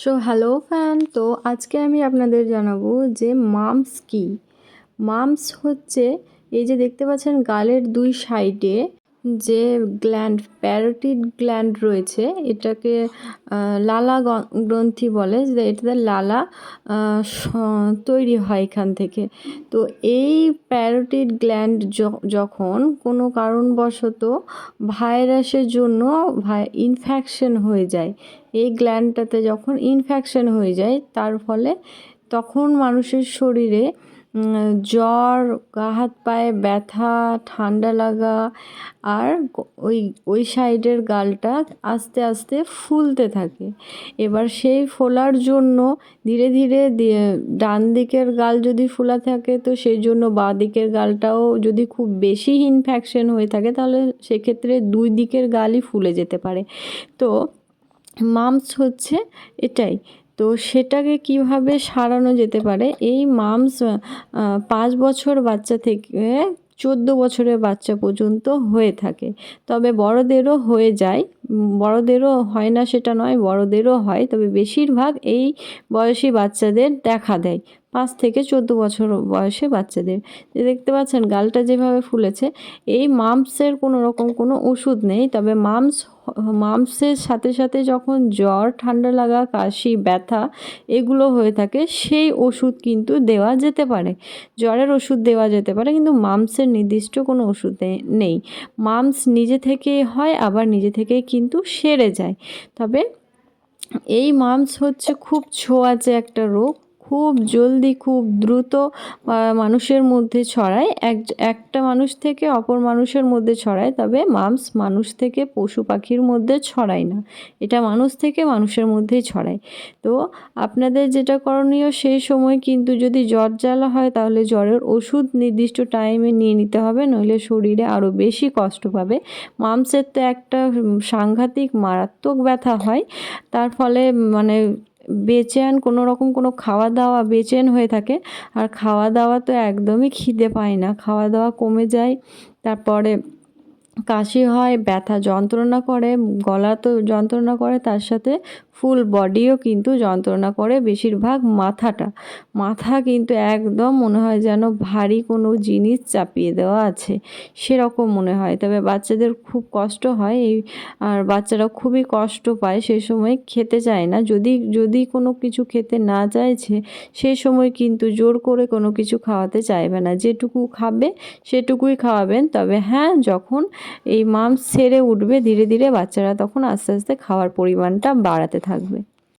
So hello fan তো আজকে আমি আপনাদের জানাব যে মামস কি। মামস হচ্ছে, এই যে দেখতে পাচ্ছেন, গালের দুই সাইডে যে গ্ল্যান্ড, প্যারোটিড গ্ল্যান্ড রয়েছে, এটাকে লালা গ্রন্থি বলে, যে এটাতে লালা তৈরি হয় এখান থেকে। তো এই প্যারোটিড গ্ল্যান্ড যখন কোনো কারণবশত ভাইরাসের জন্য ইনফেকশন হয়ে যায়, এই গ্ল্যান্ডটাতে যখন ইনফেকশন হয়ে যায়, তার ফলে তখন মানুষের শরীরে জ্বর, গা হাত পায়ে ব্যথা, ঠান্ডা লাগা আর ওই ওই সাইডের গালটা আস্তে আস্তে ফুলতে থাকে। এবার সেই ফোলার জন্য ধীরে ধীরে ডান দিকের গাল যদি ফোলা থাকে তো সেই জন্য বাঁ দিকের গালটাও যদি খুব বেশি ইনফেকশন হয়ে থাকে তাহলে সেক্ষেত্রে দুই দিকের গালই ফুলে যেতে পারে। তো মামস হচ্ছে এটাই। তো সেটাকে কীভাবে সারানো যেতে পারে? এই মামস পাঁচ বছর বাচ্চা থেকে চোদ্দ বছরের বাচ্চা পর্যন্ত হয়ে থাকে। তবে বড়দেরও হয়ে যায়। বড়দেরও হয় না সেটা নয়, বড়দেরও হয়। তবে বেশিরভাগ এই বয়সী বাচ্চাদের দেখা দেয়। পাঁচ থেকে চোদ্দ বছর বয়সে বাচ্চাদের। দেখতে পাচ্ছেন, গালটা যেভাবে ফুলেছে। এই মামসের কোনো রকম কোনো ওষুধ নেই। তবে মামস মামসের সাথে সাথে যখন জ্বর, ঠান্ডা লাগা, কাশি, ব্যথা এগুলো হয়ে থাকে, সেই ওষুধ কিন্তু দেওয়া যেতে পারে। জ্বরের ওষুধ দেওয়া যেতে পারে, কিন্তু মামসের নির্দিষ্ট কোনো ওষুধ নেই। মামস নিজে থেকেই হয়, আবার নিজে থেকেই কিন্তু সেরে যায়। তবে এই মামস হচ্ছে খুব ছোঁয়াচে একটা রোগ। খুব জলদি, খুব দ্রুত মানুষের মধ্যে ছড়ায়। এক, একটা মানুষ থেকে অপর মানুষের মধ্যে ছড়ায়, তবে মামস মানুষ থেকে পশু পাখির মধ্যে ছড়ায় না। এটা মানুষ থেকে মানুষের মধ্যেই ছড়ায়। তো আপনাদের যেটা করণীয়, সেই সময় কিন্তু যদি জ্বর জ্বালা হয়, তাহলে জ্বরের ওষুধ নির্দিষ্ট টাইমে নিয়ে নিতে হবে, নইলে শরীরে আরও বেশি কষ্ট পাবে। মামসের তো একটা সাংঘাতিক মারাত্মক ব্যথা হয়। তার ফলে মানে বেচেন, কোনো রকম কোনো খাওয়া দাওয়া বেচেন হয়ে থাকে। আর খাওয়া দাওয়া তো একদমই খিদে পায় না। খাওয়া দাওয়া কমে যায়, তারপরে কাশি হয়, ব্যথা যন্ত্রণা করে, গলা তো যন্ত্রণা করে, তার সাথে ফুল বডিও কিন্তু যন্ত্রণা করে বেশিরভাগ মাথাটা। মাথা কিন্তু একদম মনে হয় যেন ভারী কোনো জিনিস চাপিয়ে দেওয়া আছে। সেরকম মনে হয়। তবে বাচ্চাদের খুব কষ্ট হয় এই, আর বাচ্চারা খুবই কষ্ট পায় সেই সময় খেতে চায় না। যদি যদি কোনো কিছু খেতে না চাইছে সেই সময় কিন্তু জোর করে কোনো কিছু খাওয়াতে চাইবে না। যেটুকু খাবে, সেটুকুই খাওয়াবেন। তবে হ্যাঁ যখন এই মাম সেরে উঠবে, ধীরে ধীরে বাচ্চারা তখন আস্তে আস্তে খাওয়ার পরিমাণটা বাড়াতে থাকবে।